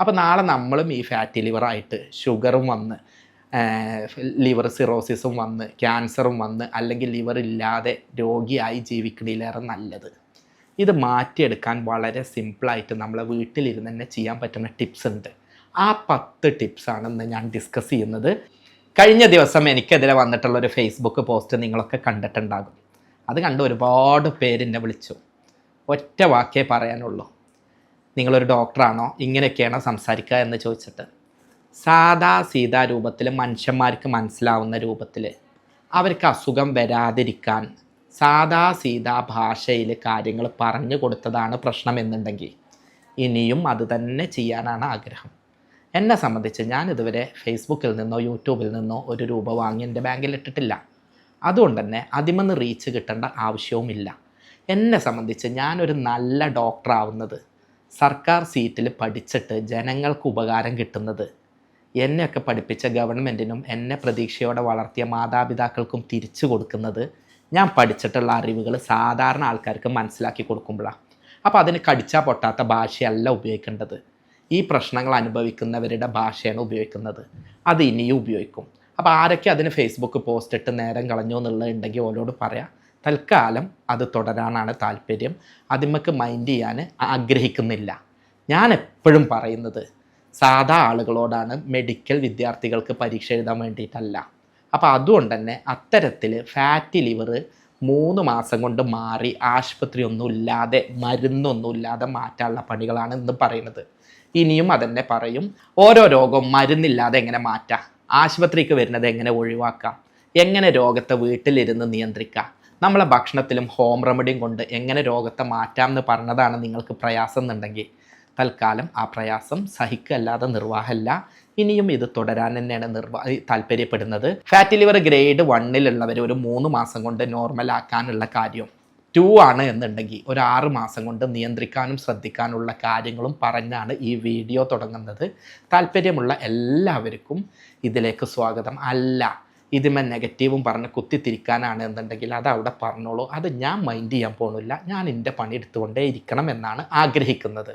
അപ്പോൾ നാളെ നമ്മളും ഈ ഫാറ്റി ലിവറായിട്ട് ഷുഗറും വന്ന് ലിവർ സിറോസിസും വന്ന് ക്യാൻസറും വന്ന് അല്ലെങ്കിൽ ലിവർ ഇല്ലാതെ രോഗിയായി ജീവിക്കണതിലേറെ നല്ലത്. ഇത് മാറ്റിയെടുക്കാൻ വളരെ സിമ്പിളായിട്ട് നമ്മളെ വീട്ടിലിരുന്ന് തന്നെ ചെയ്യാൻ പറ്റുന്ന ടിപ്സ് ഉണ്ട്. ആ പത്ത് ടിപ്സാണെന്ന് ഞാൻ ഡിസ്കസ് ചെയ്യുന്നത്. കഴിഞ്ഞ ദിവസം എനിക്കെതിരെ വന്നിട്ടുള്ള ഒരു ഫേസ്ബുക്ക് പോസ്റ്റ് നിങ്ങളൊക്കെ കണ്ടിട്ടുണ്ടാകും. അത് കണ്ട് ഒരുപാട് പേര് എന്നെ വിളിച്ചു. ഒറ്റ വാക്കേ പറയാനുള്ളൂ. നിങ്ങളൊരു ഡോക്ടറാണോ? ഇങ്ങനെയൊക്കെയാണോ സംസാരിക്കുക എന്ന് ചോദിച്ചിട്ട്. സാധാ സീതാ രൂപത്തിൽ മനുഷ്യന്മാർക്ക് മനസ്സിലാവുന്ന രൂപത്തിൽ അവർക്ക് അസുഖം വരാതിരിക്കാൻ സാധാ സീതാ ഭാഷയിൽ കാര്യങ്ങൾ പറഞ്ഞു കൊടുത്തതാണ് പ്രശ്നം എന്നുണ്ടെങ്കിൽ ഇനിയും അത് തന്നെ ചെയ്യാനാണ് ആഗ്രഹം. എന്നെ സംബന്ധിച്ച് ഞാൻ ഇതുവരെ ഫേസ്ബുക്കിൽ നിന്നോ യൂട്യൂബിൽ നിന്നോ ഒരു രൂപ വാങ്ങി എന്റെ ബാങ്കിൽ ഇട്ടിട്ടില്ല. അതുകൊണ്ട് തന്നെ അതിമെന്ന് റീച്ച് കിട്ടേണ്ട ആവശ്യവുമില്ല. എന്നെ സംബന്ധിച്ച് ഞാനൊരു നല്ല ഡോക്ടർ ആവുന്നത് സർക്കാർ സീറ്റിൽ പഠിച്ചിട്ട് ജനങ്ങൾക്ക് ഉപകാരം കിട്ടുന്നത്. എന്നെയൊക്കെ പഠിപ്പിച്ച ഗവൺമെന്റിനും എന്നെ പ്രതീക്ഷയോടെ വളർത്തിയ മാതാപിതാക്കൾക്കും തിരിച്ചു കൊടുക്കുന്നത് ഞാൻ പഠിച്ചിട്ടുള്ള അറിവുകൾ സാധാരണ ആൾക്കാർക്ക് മനസ്സിലാക്കി കൊടുക്കുമ്പോഴാണ് അപ്പോൾ അതിന് കടിച്ചാൽ പൊട്ടാത്ത ഭാഷയല്ല ഉപയോഗിക്കേണ്ടത്. ഈ പ്രശ്നങ്ങൾ അനുഭവിക്കുന്നവരുടെ ഭാഷയാണ് ഉപയോഗിക്കുന്നത്. അത് ഇനിയും ഉപയോഗിക്കും. അപ്പോൾ ആരൊക്കെ അതിന് ഫേസ്ബുക്ക് പോസ്റ്റ് ഇട്ട് നേരം കളഞ്ഞു എന്നുള്ളത് ഉണ്ടെങ്കിൽ ഓരോട് പറയാം. തൽക്കാലം അത് തുടരാനാണ് താല്പര്യം. അതിമ്മക്ക് മൈൻഡ് ചെയ്യാൻ ആഗ്രഹിക്കുന്നില്ല. ഞാൻ എപ്പോഴും പറയുന്നത് സാധാ ആളുകളോടാണ് മെഡിക്കൽ വിദ്യാർത്ഥികൾക്ക് പരീക്ഷ എഴുതാൻ വേണ്ടിയിട്ടല്ല. അപ്പോൾ അതുകൊണ്ട് തന്നെ അത്തരത്തിൽ ഫാറ്റി ലിവർ മൂന്ന് മാസം കൊണ്ട് മാറി ആശുപത്രി ഒന്നുമില്ലാതെ മരുന്നൊന്നുമില്ലാതെ മാറ്റാനുള്ള പണികളാണ് ഇന്ന് പറയുന്നത്. ഇനിയും അതന്നെ പറയും. ഓരോ രോഗവും മരുന്നില്ലാതെ എങ്ങനെ മാറ്റാം? ആശുപത്രിക്ക് വരുന്നത് എങ്ങനെ ഒഴിവാക്കാം? എങ്ങനെ രോഗത്തെ വീട്ടിലിരുന്ന് നിയന്ത്രിക്കാം? നമ്മളെ ഭക്ഷണത്തിലും ഹോം റെമഡിയും കൊണ്ട് എങ്ങനെ രോഗത്തെ മാറ്റാം എന്ന് പറഞ്ഞതാണ് നിങ്ങൾക്ക് പ്രയാസം എന്നുണ്ടെങ്കിൽ. തൽക്കാലം ആ പ്രയാസം സഹിക്കല്ലാതെ നിർവാഹമല്ല. ഇനിയും ഇത് തുടരാൻ തന്നെയാണ് നിർവാ താല്പര്യപ്പെടുന്നത്. ഫാറ്റി ലിവർ ഗ്രേഡ് വണ്ണിലുള്ളവർ ഒരു മൂന്ന് മാസം കൊണ്ട് നോർമൽ ആക്കാനുള്ള കാര്യം ടു ആണ് എന്നുണ്ടെങ്കിൽ ഒരു ആറ് മാസം കൊണ്ട് നിയന്ത്രിക്കാനും ശ്രദ്ധിക്കാനുള്ള കാര്യങ്ങളും പറഞ്ഞാണ് ഈ വീഡിയോ തുടങ്ങുന്നത്. താല്പര്യമുള്ള എല്ലാവർക്കും ഇതിലേക്ക് സ്വാഗതം. അല്ല ഇതിമേ നെഗറ്റീവും പറഞ്ഞ് കുത്തിത്തിരിക്കാനാണ് എന്നുണ്ടെങ്കിൽ അത് അവിടെ പറഞ്ഞോളൂ. അത് ഞാൻ മൈൻഡ് ചെയ്യാൻ പോകുന്നില്ല ഞാൻ എന്റെ പണി എടുത്തുകൊണ്ടേ ഇരിക്കണം എന്നാണ് ആഗ്രഹിക്കുന്നത്.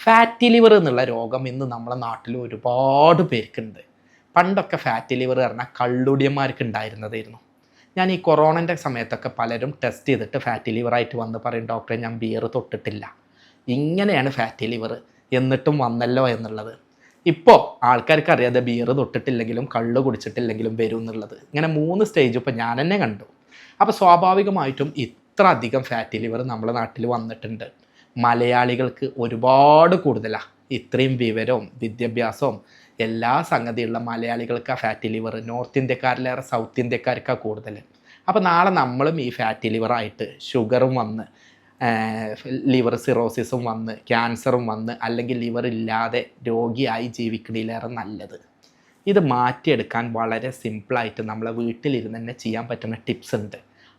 ഫാറ്റി ലിവർ എന്നുള്ള രോഗം ഇന്ന് നമ്മുടെ നാട്ടിൽ ഒരുപാട് പേർക്കുണ്ട്. പണ്ടൊക്കെ ഫാറ്റി ലിവർ പറഞ്ഞാൽ കള്ളുടിയന്മാർക്ക് ഉണ്ടായിരുന്നതായിരുന്നു. ഞാൻ ഈ കൊറോണന്റെ സമയത്തൊക്കെ പലരും ടെസ്റ്റ് ചെയ്തിട്ട് ഫാറ്റി ലിവറായിട്ട് വന്ന് പറയും ഡോക്ടറെ ഞാൻ ബിയർ തൊട്ടിട്ടില്ല. ഇങ്ങനെയാണ് ഫാറ്റി ലിവർ എന്നിട്ടും വന്നല്ലോ എന്നുള്ളത്. ഇപ്പോൾ ആൾക്കാർക്ക് അറിയാതെ ബിയർ തൊട്ടിട്ടില്ലെങ്കിലും കള്ള് കുടിച്ചിട്ടില്ലെങ്കിലും വരും എന്നുള്ളത് ഇങ്ങനെ മൂന്ന് സ്റ്റേജ് ഇപ്പോൾ ഞാൻ തന്നെ കണ്ടു. അപ്പോൾ സ്വാഭാവികമായിട്ടും ഇത്ര അധികം ഫാറ്റി ലിവർ നമ്മുടെ നാട്ടിൽ വന്നിട്ടുണ്ട്. മലയാളികൾക്ക് ഒരുപാട് കൂടുതലാണ് ഇത്രയും വിവരവും വിദ്യാഭ്യാസവും എല്ലാ സംഗതിയുള്ള മലയാളികൾക്ക് ആ ഫാറ്റി ലിവർ നോർത്ത് ഇന്ത്യക്കാരിലേറെ സൗത്ത് ഇന്ത്യക്കാർക്കാണ് കൂടുതൽ അപ്പോൾ നാളെ നമ്മളും ഈ ഫാറ്റി ലിവറായിട്ട് ഷുഗറും വന്ന് ലിവർ സിറോസിസും വന്ന് ക്യാൻസറും വന്ന് അല്ലെങ്കിൽ ലിവർ ഇല്ലാതെ രോഗിയായി ജീവിക്കണതിലേറെ നല്ലത്. ഇത് മാറ്റിയെടുക്കാൻ വളരെ സിമ്പിളായിട്ട് നമ്മളെ വീട്ടിലിരുന്ന് തന്നെ ചെയ്യാൻ പറ്റുന്ന ടിപ്സ് ഉണ്ട്.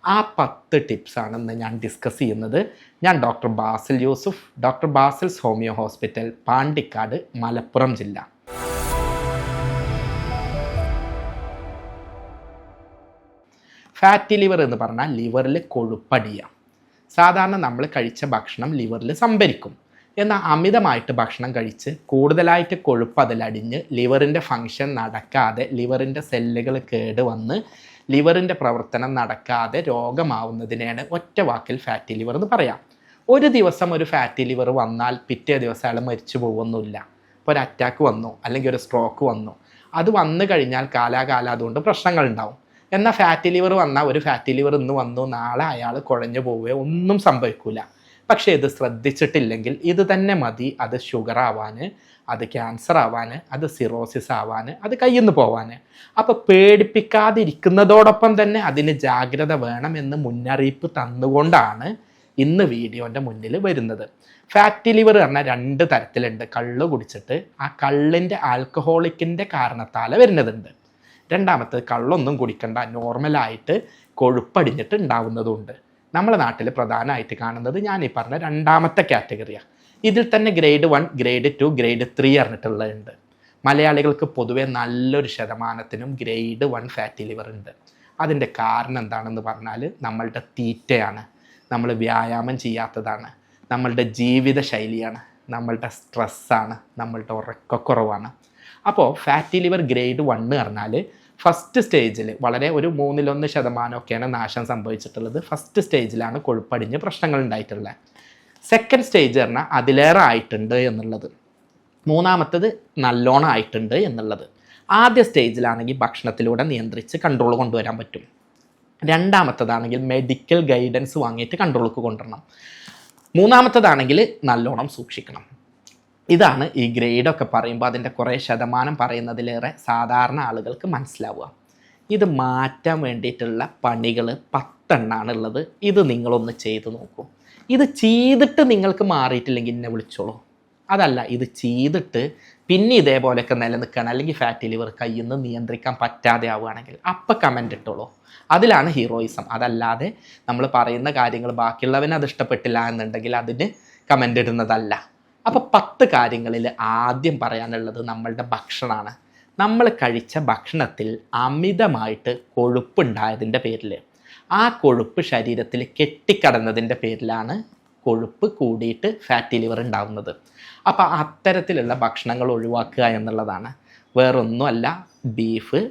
ആ പത്ത് ടിപ്സാണ് ഇന്ന് ഞാൻ ഡിസ്കസ് ചെയ്യുന്നത്. ഞാൻ doctor Basil Yusuf doctor Basil's homeo hospital Pandikkad Malappuram ജില്ല. ഫാറ്റി ലിവർ എന്ന് പറഞ്ഞാൽ ലിവറിൽ കൊഴുപ്പടിയാം. സാധാരണ നമ്മൾ കഴിച്ച ഭക്ഷണം ലിവറിൽ സംഭരിക്കും. എന്നാൽ അമിതമായിട്ട് ഭക്ഷണം കഴിച്ച് കൂടുതലായിട്ട് കൊഴുപ്പ് അതിലടിഞ്ഞ് ലിവറിന്റെ ഫങ്ഷൻ നടക്കാതെ ലിവറിന്റെ സെല്ലുകൾ കേട് വന്ന് ലിവറിന്റെ പ്രവർത്തനം നടക്കാതെ രോഗമാവുന്നതിനെയാണ് ഒറ്റ വാക്കിൽ ഫാറ്റി ലിവർ എന്ന് പറയാം. ഒരു ദിവസം ഒരു ഫാറ്റി ലിവർ വന്നാൽ പിറ്റേ ദിവസം അയാൾ മരിച്ചു പോകുന്നില്ല ഇപ്പോൾ ഒരു അറ്റാക്ക് വന്നു അല്ലെങ്കിൽ ഒരു സ്ട്രോക്ക് വന്നു. അത് വന്നു കഴിഞ്ഞാൽ കാലാകാലം അതുകൊണ്ട് പ്രശ്നങ്ങൾ ഉണ്ടാവും. എന്നാൽ ഫാറ്റി ലിവർ വന്നാൽ ഒരു ഫാറ്റി ലിവർ ഇന്ന് വന്നു നാളെ അയാൾ കുഴഞ്ഞു പോവുകയോ ഒന്നും സംഭവിക്കില്ല പക്ഷേ ഇത് ശ്രദ്ധിച്ചിട്ടില്ലെങ്കിൽ ഇത് തന്നെ മതി. അത് ഷുഗർ ആവാൻ അത് ക്യാൻസർ ആവാൻ അത് സിറോസിസ് ആവാൻ അത് കയ്യിൽ നിന്ന് പോവാൻ അപ്പോൾ പേടിപ്പിക്കാതിരിക്കുന്നതോടൊപ്പം തന്നെ അതിന് ജാഗ്രത വേണമെന്ന് മുന്നറിയിപ്പ് തന്നുകൊണ്ടാണ് ഇന്ന് വീഡിയോന്റെ മുന്നിൽ വരുന്നത്. ഫാറ്റി ലിവർ പറഞ്ഞാൽ രണ്ട് തരത്തിലുണ്ട്. കള്ള് കുടിച്ചിട്ട് ആ കള്ളിന്റെ ആൽക്കഹോളിക്കിന്റെ കാരണത്താൽ വരുന്നതുണ്ട്. രണ്ടാമത്തത് കള്ളൊന്നും കുടിക്കണ്ട. നോർമലായിട്ട് കൊഴുപ്പടിഞ്ഞിട്ട് ഉണ്ടാവുന്നതുണ്ട്. നമ്മുടെ നാട്ടിൽ പ്രധാനമായിട്ട് കാണുന്നത് ഞാൻ ഈ പറഞ്ഞ രണ്ടാമത്തെ കാറ്റഗറിയാണ് ഇതിൽ തന്നെ grade one grade two grade three പറഞ്ഞിട്ടുള്ളതുണ്ട് മലയാളികൾക്ക് പൊതുവെ നല്ലൊരു ശതമാനത്തിനും ഗ്രേഡ് വൺ ഫാറ്റി ലിവർ ഉണ്ട്. അതിന്റെ കാരണം എന്താണെന്ന് പറഞ്ഞാൽ നമ്മളുടെ തീറ്റയാണ്. നമ്മൾ വ്യായാമം ചെയ്യാത്തതാണ്. നമ്മളുടെ ജീവിത ശൈലിയാണ് നമ്മളുടെ സ്ട്രെസ്സാണ്. നമ്മളുടെ ഉറക്കക്കുറവാണ്. അപ്പോൾ ഫാറ്റി ലിവർ ഗ്രേഡ് വൺ എന്ന് പറഞ്ഞാൽ ഫസ്റ്റ് സ്റ്റേജിൽ വളരെ ഒരു മൂന്നിലൊന്ന് ശതമാനമൊക്കെയാണ് നാശം സംഭവിച്ചിട്ടുള്ളത്. ഫസ്റ്റ് സ്റ്റേജിലാണ് കൊഴുപ്പടിഞ്ഞ് പ്രശ്നങ്ങൾ ഉണ്ടായിട്ടുള്ളത് സെക്കൻഡ് സ്റ്റേജ് പറഞ്ഞാൽ അതിലേറെ ആയിട്ടുണ്ട് എന്നുള്ളത്. മൂന്നാമത്തത് നല്ലോണം ആയിട്ടുണ്ട് എന്നുള്ളത്. ആദ്യ സ്റ്റേജിലാണെങ്കിൽ ഭക്ഷണത്തിലൂടെ നിയന്ത്രിച്ച് കൺട്രോൾ കൊണ്ടുവരാൻ പറ്റും. രണ്ടാമത്തതാണെങ്കിൽ മെഡിക്കൽ ഗൈഡൻസ് വാങ്ങിയിട്ട് കൺട്രോൾക്ക് കൊണ്ടുവരണം. മൂന്നാമത്തതാണെങ്കിൽ നല്ലോണം സൂക്ഷിക്കണം. ഇതാണ് ഈ ഗ്രേഡൊക്കെ പറയുമ്പോൾ അതിന്റെ കുറേ ശതമാനം പറയുന്നതിലേറെ സാധാരണ ആളുകൾക്ക് മനസ്സിലാവുക. ഇത് മാറ്റാൻ വേണ്ടിയിട്ടുള്ള പണികൾ പത്തെണ്ണാണ് ഉള്ളത്. ഇത് നിങ്ങളൊന്ന് ചെയ്തു നോക്കൂ. ഇത് ചെയ്തിട്ട് നിങ്ങൾക്ക് മാറിയിട്ടില്ലെങ്കിൽ എന്നെ വിളിച്ചോളൂ. അതല്ല ഇത് ചെയ്തിട്ട് പിന്നെ ഇതേപോലെയൊക്കെ നിലനിൽക്കുകയാണ്. അല്ലെങ്കിൽ ഫാറ്റി ലിവർ കയ്യിൽ നിന്ന് നിയന്ത്രിക്കാൻ പറ്റാതെ ആവുകയാണെങ്കിൽ അപ്പം കമന്റ് ഇട്ടോളൂ. അതിലാണ് ഹീറോയിസം അതല്ലാതെ നമ്മൾ പറയുന്ന കാര്യങ്ങൾ ബാക്കിയുള്ളവന് അത് ഇഷ്ടപ്പെട്ടില്ല എന്നുണ്ടെങ്കിൽ അതിന് കമന്റ് ഇടുന്നതല്ല. അപ്പോൾ പത്ത് കാര്യങ്ങളിൽ ആദ്യം പറയാനുള്ളത് നമ്മളുടെ ഭക്ഷണമാണ്. നമ്മൾ കഴിച്ച ഭക്ഷണത്തിൽ അമിതമായിട്ട് കൊഴുപ്പുണ്ടായതിന്റെ പേരിൽ. ആ കൊഴുപ്പ് ശരീരത്തിൽ കെട്ടിക്കടന്നതിന്റെ പേരിലാണ് കൊഴുപ്പ് കൂടിയിട്ട് ഫാറ്റി ലിവർ ഉണ്ടാവുന്നത്. അപ്പോൾ അത്തരത്തിലുള്ള ഭക്ഷണങ്ങൾ ഒഴിവാക്കുക എന്നുള്ളതാണ്. വേറൊന്നുമല്ല ബീഫ്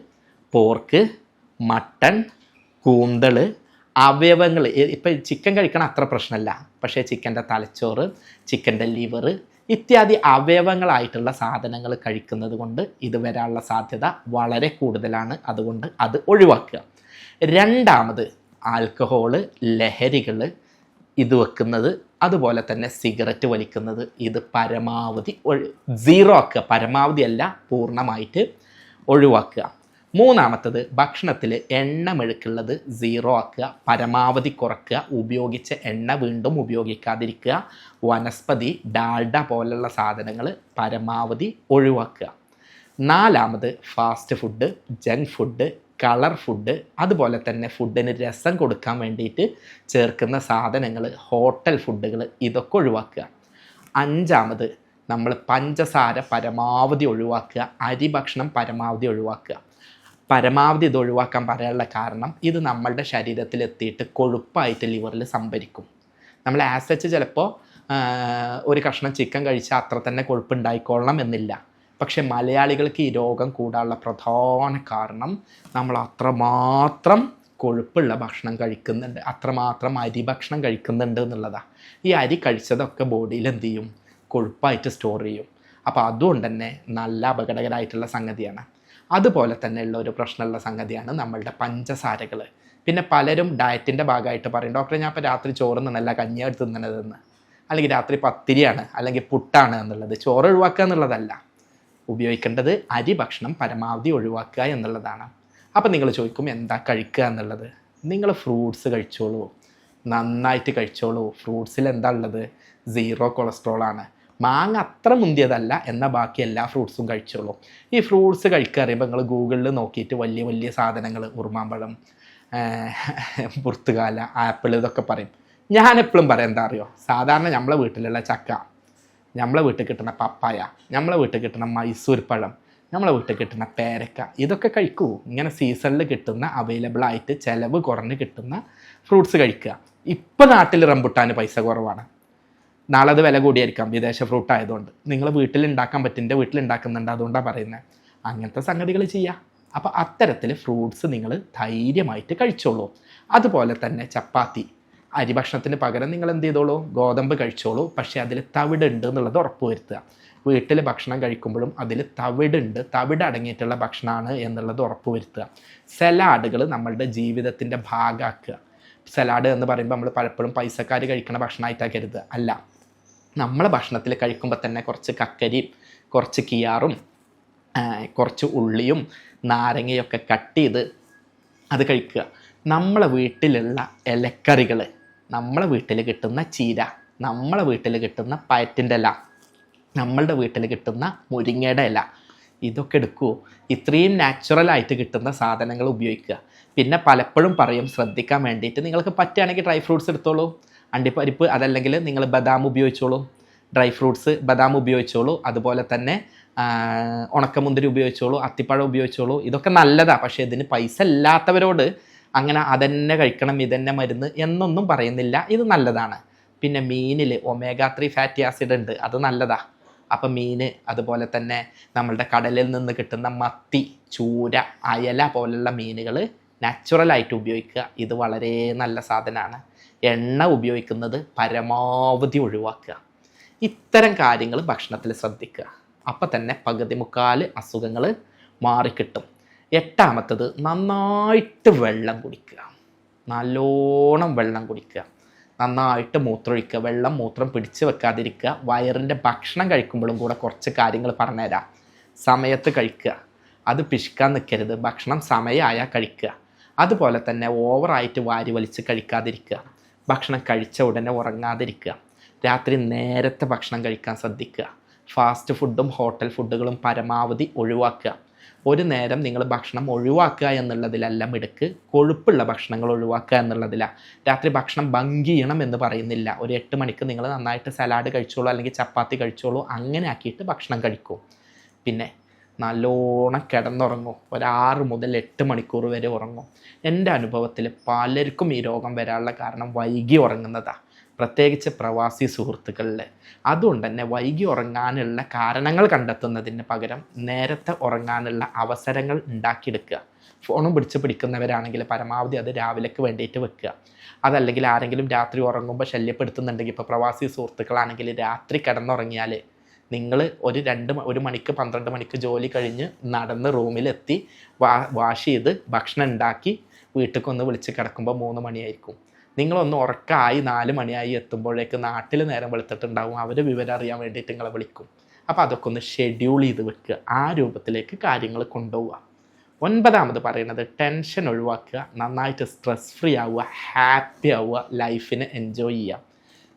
പോർക്ക് മട്ടൺ കൂന്തൾ അവയവങ്ങൾ ഇപ്പം ചിക്കൻ കഴിക്കണം അത്ര പ്രശ്നമല്ല പക്ഷേ ചിക്കന്റെ തലച്ചോറ് ചിക്കന്റെ ലിവർ ഇത്യാദി അവയവങ്ങളായിട്ടുള്ള സാധനങ്ങൾ കഴിക്കുന്നത് കൊണ്ട് ഇത് വരാനുള്ള സാധ്യത വളരെ കൂടുതലാണ്. അതുകൊണ്ട് അത് ഒഴിവാക്കുക. രണ്ടാമത് ആൽക്കഹോൾ ലഹരികൾ ഇത് വെക്കുന്നത് അതുപോലെ തന്നെ സിഗരറ്റ് വലിക്കുന്നത്. ഇത് പരമാവധി സീറോ ആക്കുക. പരമാവധി അല്ല പൂർണമായിട്ട് ഒഴിവാക്കുക. മൂന്നാമത്തത് ഭക്ഷണത്തിൽ എണ്ണ മെഴുക്കുള്ളത് സീറോ ആക്കുക പരമാവധി കുറക്കുക ഉപയോഗിച്ച എണ്ണ വീണ്ടും ഉപയോഗിക്കാതിരിക്കുക വനസ്പതി ഡാൽഡ പോലുള്ള സാധനങ്ങൾ പരമാവധി ഒഴിവാക്കുക. നാലാമത് fast food junk food colour food അതുപോലെ തന്നെ ഫുഡിന് രസം കൊടുക്കാൻ വേണ്ടിയിട്ട് ചേർക്കുന്ന സാധനങ്ങൾ ഹോട്ടൽ ഫുഡുകൾ ഇതൊക്കെ ഒഴിവാക്കുക. അഞ്ചാമത് നമ്മൾ പഞ്ചസാര പരമാവധി ഒഴിവാക്കുക അരി ഭക്ഷണം പരമാവധി ഒഴിവാക്കുക. പരമാവധി ഇത് ഒഴിവാക്കാൻ പറയാനുള്ള കാരണം ഇത് നമ്മളുടെ ശരീരത്തിൽ എത്തിയിട്ട് കൊഴുപ്പായിട്ട് ലിവറിൽ സംഭരിക്കും. നമ്മൾ ആസച്ച് ചിലപ്പോൾ ഒരു കഷ്ണം ചിക്കൻ കഴിച്ചാൽ അത്ര തന്നെ കൊഴുപ്പുണ്ടായിക്കൊള്ളണം എന്നില്ല. പക്ഷെ മലയാളികൾക്ക് ഈ രോഗം കൂടാനുള്ള പ്രധാന കാരണം നമ്മൾ അത്രമാത്രം കൊഴുപ്പുള്ള ഭക്ഷണം കഴിക്കുന്നുണ്ട്. അത്രമാത്രം അരി ഭക്ഷണം കഴിക്കുന്നുണ്ട് എന്നുള്ളതാണ് ഈ അരി കഴിച്ചതൊക്കെ ബോഡിയിൽ എന്ത് ചെയ്യും? കൊഴുപ്പായിട്ട് സ്റ്റോർ ചെയ്യും. അപ്പോൾ അതുകൊണ്ട് തന്നെ നല്ല അപകടകരമായിട്ടുള്ള സംഗതിയാണ്. അതുപോലെ തന്നെയുള്ള ഒരു പ്രശ്നമുള്ള സംഗതിയാണ് നമ്മളുടെ പഞ്ചസാരകൾ. പിന്നെ പലരും ഡയറ്റിന്റെ ഭാഗമായിട്ട് പറയും ഡോക്ടറെ ഞാൻ ഇപ്പോൾ രാത്രി ചോറ് നിന്നല്ല കഞ്ഞിയായിട്ട് തിന്നണതെന്ന്. അല്ലെങ്കിൽ രാത്രി പത്തിരിയാണ് അല്ലെങ്കിൽ പുട്ടാണ് എന്നുള്ളത്. ചോറ് ഒഴിവാക്കുക എന്നുള്ളതല്ല. ഉപയോഗിക്കേണ്ടത് അരി ഭക്ഷണം പരമാവധി ഒഴിവാക്കുക എന്നുള്ളതാണ്. അപ്പം നിങ്ങൾ ചോദിക്കും എന്താ കഴിക്കുക എന്നുള്ളത്? നിങ്ങൾ ഫ്രൂട്ട്സ് കഴിച്ചോളൂ. നന്നായിട്ട് കഴിച്ചോളൂ. ഫ്രൂട്ട്സിൽ എന്താ ഉള്ളത്? സീറോ കൊളസ്ട്രോൾ ആണ് മാങ്ങ അത്ര മുന്തിയതല്ല എന്നാൽ ബാക്കി എല്ലാ ഫ്രൂട്ട്സും കഴിച്ചോളൂ. ഈ ഫ്രൂട്ട്സ് കഴിക്കുക അറിയുമ്പോൾ നിങ്ങൾ ഗൂഗിളിൽ നോക്കിയിട്ട് വലിയ വലിയ സാധനങ്ങൾ ഉറുമാമ്പഴം പുർത്തുകാല ആപ്പിൾ ഇതൊക്കെ പറയും. ഞാൻ എപ്പോഴും പറയാം എന്താ അറിയോ? സാധാരണ നമ്മളെ വീട്ടിലുള്ള ചക്ക നമ്മളെ വീട്ടിൽ കിട്ടുന്ന പപ്പായ നമ്മളെ വീട്ടിൽ കിട്ടുന്ന മൈസൂർ പഴം നമ്മളെ വീട്ടിൽ കിട്ടുന്ന പേരക്ക ഇതൊക്കെ കഴിക്കൂ. ഇങ്ങനെ സീസണിൽ കിട്ടുന്ന അവൈലബിൾ ആയിട്ട് ചിലവ് കുറഞ്ഞ് കിട്ടുന്ന ഫ്രൂട്ട്സ് കഴിക്കുക. ഇപ്പം നാട്ടിൽ റംബുട്ടാന് പൈസ കുറവാണ്. നാളെ അത് വില കൂടിയായിരിക്കാം വിദേശ ഫ്രൂട്ട് ആയതുകൊണ്ട്. നിങ്ങൾ വീട്ടിൽ ഉണ്ടാക്കാൻ പറ്റും വീട്ടിൽ ഉണ്ടാക്കുന്നുണ്ട് അതുകൊണ്ടാണ് പറയുന്നത് അങ്ങനത്തെ സംഗതികൾ ചെയ്യുക അപ്പോൾ അത്തരത്തിൽ ഫ്രൂട്ട്സ് നിങ്ങൾ ധൈര്യമായിട്ട് കഴിച്ചോളൂ. അതുപോലെ തന്നെ ചപ്പാത്തി. അരി ഭക്ഷണത്തിന് പകരം നിങ്ങൾ എന്ത് ചെയ്തോളൂ? ഗോതമ്പ് കഴിച്ചോളൂ. പക്ഷേ അതിൽ തവിടുണ്ട് എന്നുള്ളത് ഉറപ്പുവരുത്തുക വീട്ടിൽ ഭക്ഷണം കഴിക്കുമ്പോഴും അതിൽ തവിടുണ്ട് തവിട് അടങ്ങിയിട്ടുള്ള ഭക്ഷണമാണ് എന്നുള്ളത് ഉറപ്പുവരുത്തുക സലാഡുകൾ നമ്മളുടെ ജീവിതത്തിന്റെ ഭാഗമാക്കുക. സലാഡ് എന്ന് പറയുമ്പോൾ നമ്മൾ പലപ്പോഴും പൈസക്കാർ കഴിക്കുന്ന ഭക്ഷണമായിട്ടാണ് അല്ല നമ്മളെ ഭക്ഷണത്തിൽ കഴിക്കുമ്പോൾ തന്നെ കുറച്ച് കക്കരിയും കുറച്ച് കിയാറും കുറച്ച് ഉള്ളിയും നാരങ്ങയൊക്കെ കട്ട് ചെയ്ത് അത് കഴിക്കുക. നമ്മളെ വീട്ടിലുള്ള ഇലക്കറികൾ നമ്മളെ വീട്ടിൽ കിട്ടുന്ന ചീര നമ്മളെ വീട്ടിൽ കിട്ടുന്ന പയറ്റിന്റെ ഇല നമ്മളുടെ വീട്ടിൽ കിട്ടുന്ന മുരിങ്ങയുടെ ഇല ഇതൊക്കെ എടുക്കൂ. ഇത്രയും നാച്ചുറലായിട്ട് കിട്ടുന്ന സാധനങ്ങൾ ഉപയോഗിക്കുക. പിന്നെ പലപ്പോഴും പറയും ശ്രദ്ധിക്കാൻ വേണ്ടിയിട്ട് നിങ്ങൾക്ക് പറ്റുകയാണെങ്കിൽ ഡ്രൈ ഫ്രൂട്ട്സ് എടുത്തോളൂ. അണ്ടിപ്പരിപ്പ് അതല്ലെങ്കിൽ നിങ്ങൾ ബദാം ഉപയോഗിച്ചോളൂ. ഡ്രൈ ഫ്രൂട്ട്സ് ബദാം ഉപയോഗിച്ചോളൂ. അതുപോലെ തന്നെ ഉണക്കമുന്തിരി ഉപയോഗിച്ചോളൂ. അത്തിപ്പഴം ഉപയോഗിച്ചോളൂ. ഇതൊക്കെ നല്ലതാണ് പക്ഷേ ഇതിന് പൈസ ഇല്ലാത്തവരോട് അങ്ങനെ അതന്നെ കഴിക്കണം ഇതന്നെ മരുന്ന് എന്നൊന്നും പറയുന്നില്ല. ഇത് നല്ലതാണ്. പിന്നെ മീനിൽ ഒമേഗ ത്രീ ഫാറ്റി ആസിഡ് ഉണ്ട്. അത് നല്ലതാണ് അപ്പം മീൻ അതുപോലെ തന്നെ നമ്മളുടെ കടലിൽ നിന്ന് കിട്ടുന്ന മത്തി ചൂര അയല പോലുള്ള മീനുകൾ നാച്ചുറലായിട്ട് ഉപയോഗിക്കുക. ഇത് വളരെ നല്ല സാധനമാണ്. എണ്ണ ഉപയോഗിക്കുന്നത് പരമാവധി ഒഴിവാക്കുക. ഇത്തരം കാര്യങ്ങൾ ഭക്ഷണത്തിൽ ശ്രദ്ധിക്കുക. അപ്പം തന്നെ പകുതി മുക്കാൽ അസുഖങ്ങൾ മാറിക്കിട്ടും. എട്ടാമത്തത് നന്നായിട്ട് വെള്ളം കുടിക്കുക. നല്ലോണം വെള്ളം കുടിക്കുക. നന്നായിട്ട് മൂത്രമൊഴിക്കുക. വെള്ളം മൂത്രം പിടിച്ച് വെക്കാതിരിക്കുക. വയറിന്റെ ഭക്ഷണം കഴിക്കുമ്പോഴും കൂടെ കുറച്ച് കാര്യങ്ങൾ പറഞ്ഞുതരാം. സമയത്ത് കഴിക്കുക. അത് പിശുക്കാൻ നിൽക്കരുത്. ഭക്ഷണം സമയമായാൽ കഴിക്കുക. അതുപോലെ തന്നെ ഓവറായിട്ട് വാരി വലിച്ച് കഴിക്കാതിരിക്കുക. ഭക്ഷണം കഴിച്ച ഉടനെ ഉറങ്ങാതിരിക്കുക. രാത്രി നേരത്തെ ഭക്ഷണം കഴിക്കാൻ ശ്രദ്ധിക്കുക. ഫാസ്റ്റ് ഫുഡും ഹോട്ടൽ ഫുഡുകളും പരമാവധി ഒഴിവാക്കുക. ഒരു നേരം നിങ്ങൾ ഭക്ഷണം ഒഴിവാക്കുക എന്നുള്ളതിലല്ല മിടുക്ക്. കൊഴുപ്പുള്ള ഭക്ഷണങ്ങൾ ഒഴിവാക്കുക എന്നുള്ളതിലാണ് രാത്രി ഭക്ഷണം ഭംഗി ചെയ്യണം എന്ന് പറയുന്നില്ല. ഒരു എട്ട് മണിക്ക് നിങ്ങൾ നന്നായിട്ട് സലാഡ് കഴിച്ചോളൂ അല്ലെങ്കിൽ ചപ്പാത്തി കഴിച്ചോളൂ അങ്ങനെ ആക്കിയിട്ട് ഭക്ഷണം കഴിക്കൂ. പിന്നെ നല്ലോണം കിടന്നുറങ്ങും. ഒരാറ് മുതൽ എട്ട് മണിക്കൂർ വരെ ഉറങ്ങും. എന്റെ അനുഭവത്തിൽ പലർക്കും ഈ രോഗം വരാനുള്ള കാരണം വൈകി ഉറങ്ങുന്നതാണ് പ്രത്യേകിച്ച് പ്രവാസി സുഹൃത്തുക്കളിൽ. അതുകൊണ്ട് തന്നെ വൈകി ഉറങ്ങാനുള്ള കാരണങ്ങൾ കണ്ടെത്തുന്നതിന് പകരം നേരത്തെ ഉറങ്ങാനുള്ള അവസരങ്ങൾ ഉണ്ടാക്കിയെടുക്കുക. ഫോണും പിടിച്ച് പിടിക്കുന്നവരാണെങ്കിൽ പരമാവധി അത് രാവിലേക്ക് വേണ്ടിയിട്ട് വെക്കുക. അതല്ലെങ്കിൽ ആരെങ്കിലും രാത്രി ഉറങ്ങുമ്പോൾ ശല്യപ്പെടുത്തുന്നുണ്ടെങ്കിൽ ഇപ്പോൾ പ്രവാസി സുഹൃത്തുക്കളാണെങ്കിൽ രാത്രി കിടന്നുറങ്ങിയാൽ നിങ്ങൾ ഒരു രണ്ട് ഒരു മണിക്ക് പന്ത്രണ്ട് മണിക്ക് ജോലി കഴിഞ്ഞ് നടന്ന് റൂമിലെത്തി വാ വാഷ് ചെയ്ത് ഭക്ഷണം ഉണ്ടാക്കി വീട്ടിലേക്ക് ഒന്ന് വിളിച്ച് കിടക്കുമ്പോൾ മൂന്ന് മണിയായിരിക്കും. നിങ്ങളൊന്ന് ഉറക്കമായി നാല് മണിയായി എത്തുമ്പോഴേക്ക് നാട്ടിൽ നേരം വെളുത്തിട്ടുണ്ടാവും. അവർ വിവരം അറിയാൻ വേണ്ടിയിട്ട് നിങ്ങളെ വിളിക്കും. അപ്പോൾ അതൊക്കെ ഒന്ന് ഷെഡ്യൂൾ ചെയ്ത് വെക്കുക. ആ രൂപത്തിലേക്ക് കാര്യങ്ങൾ കൊണ്ടുപോവുക. ഒൻപതാമത് പറയുന്നത് ടെൻഷൻ ഒഴിവാക്കുക നന്നായിട്ട് സ്ട്രെസ് ഫ്രീ ആവുക ഹാപ്പി ആവുക ലൈഫിനെ എൻജോയ് ചെയ്യുക.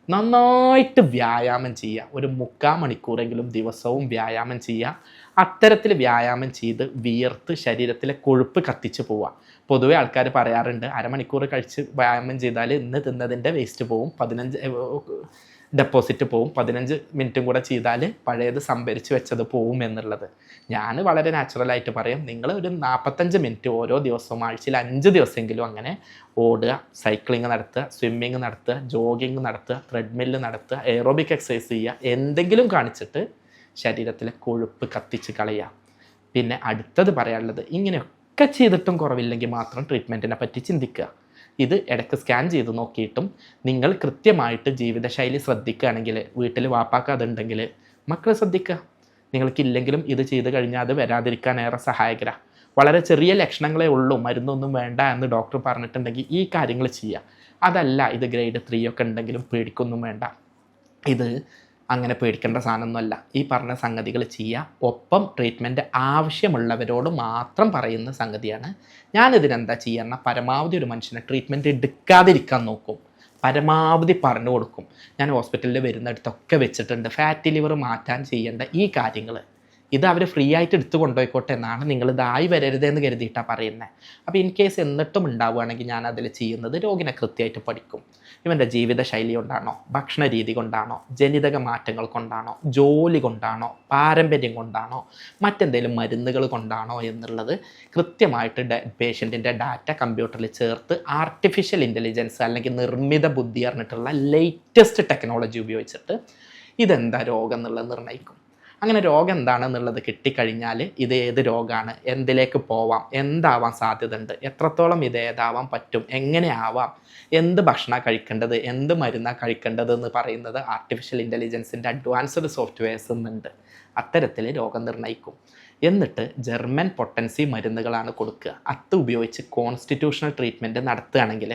നന്നായിട്ട് വ്യായാമം ചെയ്യുക. ഒരു മുക്കാൽ മണിക്കൂറെങ്കിലും ദിവസവും വ്യായാമം ചെയ്യുക. അത്തരത്തിൽ വ്യായാമം ചെയ്ത് വിയർത്ത് ശരീരത്തിലെ കൊഴുപ്പ് കത്തിച്ച് പോവുക. പൊതുവെ ആൾക്കാർ പറയാറുണ്ട് അരമണിക്കൂർ കഴിച്ച് വ്യായാമം ചെയ്താൽ ഇന്ന് തിന്നതിന്റെ വേസ്റ്റ് പോവും പതിനഞ്ച് ഡെപ്പോസിറ്റ് പോവും. പതിനഞ്ച് മിനിറ്റും കൂടെ ചെയ്താൽ പഴയത് സംഭരിച്ച് വെച്ചത് പോവും എന്നുള്ളത്. ഞാൻ വളരെ നാച്ചുറലായിട്ട് പറയും. നിങ്ങൾ ഒരു നാൽപ്പത്തഞ്ച് മിനിറ്റ് ഓരോ ദിവസവും ആഴ്ചയിൽ അഞ്ച് ദിവസമെങ്കിലും അങ്ങനെ ഓടുക സൈക്ലിംഗ് നടത്തുക സ്വിമ്മിങ് നടത്തുക ജോഗിങ് നടത്തുക ത്രെഡ്മില്ല് നടത്തുക എയറോബിക് എക്സസൈസ് ചെയ്യുക എന്തെങ്കിലും കാണിച്ചിട്ട് ശരീരത്തിലെ കൊഴുപ്പ് കത്തിച്ച് കളയുക. പിന്നെ അടുത്തത് പറയാനുള്ളത് ഇങ്ങനെയൊക്കെ ചെയ്തിട്ടും കുറവില്ലെങ്കിൽ മാത്രം ട്രീറ്റ്മെന്റിനെ പറ്റി ചിന്തിക്കുക. ഇത് ഇടയ്ക്ക് സ്കാൻ ചെയ്ത് നോക്കിയിട്ടും നിങ്ങൾ കൃത്യമായിട്ട് ജീവിതശൈലി ശ്രദ്ധിക്കുകയാണെങ്കിൽ വീട്ടിൽ വാപ്പാക്കാതുണ്ടെങ്കിൽ മക്കളെ ശ്രദ്ധിക്കുക. നിങ്ങൾക്കില്ലെങ്കിലും ഇത് ചെയ്ത് കഴിഞ്ഞാൽ അത് വരാതിരിക്കാൻ ഏറെ സഹായകര. വളരെ ചെറിയ ലക്ഷണങ്ങളേ ഉള്ളൂ മരുന്നൊന്നും വേണ്ട എന്ന് ഡോക്ടർ പറഞ്ഞിട്ടുണ്ടെങ്കിൽ ഈ കാര്യങ്ങൾ ചെയ്യുക. അതല്ല ഇത് ഗ്രേഡ് ത്രീ ഒക്കെ ഉണ്ടെങ്കിലും പേടിക്കൊന്നും വേണ്ട. ഇത് അങ്ങനെ പേടിക്കേണ്ട സാധനമൊന്നുമല്ല. ഈ പറഞ്ഞ സംഗതികൾ ചെയ്യുക. ഒപ്പം ട്രീറ്റ്മെന്റ് ആവശ്യമുള്ളവരോട് മാത്രം പറയുന്ന സംഗതിയാണ്. ഞാനിതിനെന്താ ചെയ്യുക പരമാവധി ഒരു മനുഷ്യനെ ട്രീറ്റ്മെന്റ് എടുക്കാതിരിക്കാൻ നോക്കും. പരമാവധി പറഞ്ഞു കൊടുക്കും. ഞാൻ ഹോസ്പിറ്റലിൽ വരുന്നിടത്തൊക്കെ വെച്ചിട്ടുണ്ട്. ഫാറ്റി ലിവർ മാറ്റാൻ ചെയ്യേണ്ട ഈ കാര്യങ്ങൾ. ഇത് അവർ ഫ്രീ ആയിട്ട് എടുത്തു കൊണ്ടുപോയിക്കോട്ടെ എന്നാണ് നിങ്ങൾ ഇതായി വരരുതെന്ന് കരുതിയിട്ടാണ് പറയുന്നത് അപ്പോൾ ഇൻ കേസ് എന്നിട്ടും ഉണ്ടാവുകയാണെങ്കിൽ ഞാൻ അതിൽ ചെയ്യുന്നത് രോഗിനെ കൃത്യമായിട്ട് പഠിക്കും. ഇവന്റെ ജീവിതശൈലി കൊണ്ടാണോ ഭക്ഷണ രീതി കൊണ്ടാണോ ജനിതക മാറ്റങ്ങൾ കൊണ്ടാണോ ജോലി കൊണ്ടാണോ പാരമ്പര്യം കൊണ്ടാണോ മറ്റെന്തെങ്കിലും മരുന്നുകൾ കൊണ്ടാണോ എന്നുള്ളത് കൃത്യമായിട്ട് പേഷ്യന്റിന്റെ ഡാറ്റ കമ്പ്യൂട്ടറിൽ ചേർത്ത് ആർട്ടിഫിഷ്യൽ ഇന്റലിജൻസ് അല്ലെങ്കിൽ നിർമ്മിത ബുദ്ധി പറഞ്ഞിട്ടുള്ള ലേറ്റസ്റ്റ് ടെക്നോളജി ഉപയോഗിച്ചിട്ട് ഇതെന്താ രോഗം എന്നുള്ളത് നിർണയിക്കും. അങ്ങനെ രോഗം എന്താണെന്നുള്ളത് കിട്ടിക്കഴിഞ്ഞാൽ ഇത് ഏത് രോഗമാണ് എന്തിലേക്ക് പോവാം? എന്താവാൻ സാധ്യതയുണ്ട്? എത്രത്തോളം ഇത് ഏതാവാൻ പറ്റും? എങ്ങനെ ആവാം? എന്ത് ഭക്ഷണമാണ് കഴിക്കേണ്ടത്? എന്ത് മരുന്നാണ് കഴിക്കേണ്ടത് എന്ന് പറയുന്നത് ആർട്ടിഫിഷ്യൽ ഇന്റലിജൻസിന്റെ അഡ്വാൻസ്ഡ് സോഫ്റ്റ്വെയർസ് എന്നുണ്ട് അത്തരത്തിൽ രോഗം നിർണയിക്കും. എന്നിട്ട് ജർമ്മൻ പൊട്ടൻസി മരുന്നുകളാണ് കൊടുക്കുക. അത് ഉപയോഗിച്ച് കോൺസ്റ്റിറ്റ്യൂഷണൽ ട്രീറ്റ്മെന്റ് നടത്തുകയാണെങ്കിൽ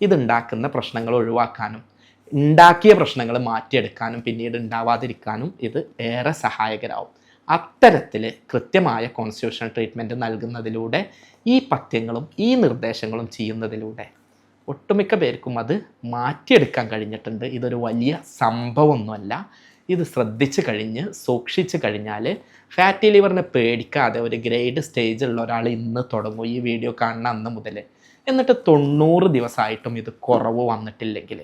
ഇതുണ്ടാക്കുന്ന പ്രശ്നങ്ങൾ ഒഴിവാക്കാനും ഉണ്ടാക്കിയ പ്രശ്നങ്ങൾ മാറ്റിയെടുക്കാനും പിന്നീട് ഉണ്ടാവാതിരിക്കാനും ഇത് ഏറെ സഹായകരാവും. അത്തരത്തിൽ കൃത്യമായ കോൺസ്റ്റിറ്റ്യൂഷണൽ ട്രീറ്റ്മെന്റ് നൽകുന്നതിലൂടെ ഈ പഥ്യങ്ങളും ഈ നിർദ്ദേശങ്ങളും ചെയ്യുന്നതിലൂടെ ഒട്ടുമിക്ക പേർക്കും അത് മാറ്റിയെടുക്കാൻ കഴിഞ്ഞിട്ടുണ്ട്. ഇതൊരു വലിയ സംഭവമൊന്നുമല്ല. ഇത് ശ്രദ്ധിച്ച് കഴിഞ്ഞ് സൂക്ഷിച്ച് കഴിഞ്ഞാൽ ഫാറ്റി ലിവറിനെ പേടിക്കാതെ ഒരു ഗ്രേഡ് സ്റ്റേജുള്ള ഒരാൾ ഇന്ന് തുടങ്ങും ഈ വീഡിയോ കാണുന്ന അന്ന് മുതൽ എന്നിട്ട് തൊണ്ണൂറ് ദിവസമായിട്ടും ഇത് കുറവ് വന്നിട്ടില്ലെങ്കിൽ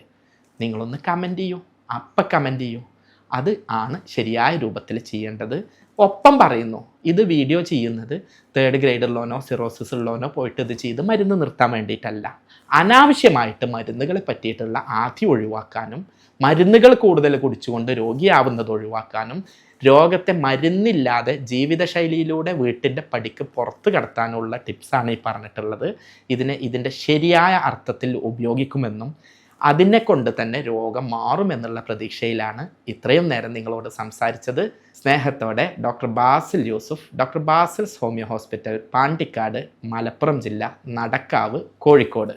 നിങ്ങളൊന്ന് കമന്റ് ചെയ്യൂ. അപ്പം കമന്റ് ചെയ്യൂ. അത് ആണ് ശരിയായ രൂപത്തിൽ ചെയ്യേണ്ടത്. ഒപ്പം പറയുന്നു ഇത് വീഡിയോ ചെയ്യുന്നത് തേർഡ് ഗ്രേഡുള്ളവനോ സിറോസിസ് ഉള്ളവനോ പോയിട്ട് ഇത് ചെയ്ത് മരുന്ന് നിർത്താൻ വേണ്ടിയിട്ടല്ല. അനാവശ്യമായിട്ട് മരുന്നുകളെ പറ്റിയിട്ടുള്ള ആധി ഒഴിവാക്കാനും മരുന്നുകൾ കൂടുതൽ കുടിച്ചുകൊണ്ട് രോഗിയാവുന്നത് ഒഴിവാക്കാനും രോഗത്തെ മരുന്നില്ലാതെ ജീവിതശൈലിയിലൂടെ വീട്ടിന്റെ പടിക്ക് പുറത്ത് കടത്താനുള്ള ടിപ്സാണ് ഈ പറഞ്ഞിട്ടുള്ളത്. ഇതിനെ ഇതിന്റെ ശരിയായ അർത്ഥത്തിൽ ഉപയോഗിക്കുമെന്നും അതിനെ കൊണ്ട് തന്നെ രോഗം മാറുമെന്നുള്ള പ്രതീക്ഷയിലാണ് ഇത്രയും നേരം നിങ്ങളോട് സംസാരിച്ചത്. സ്നേഹത്തോടെ doctor Basil Yusuf doctor Basil's homeo hospital Pandikkad Malappuram ജില്ല നടക്കാവ് കോഴിക്കോട്.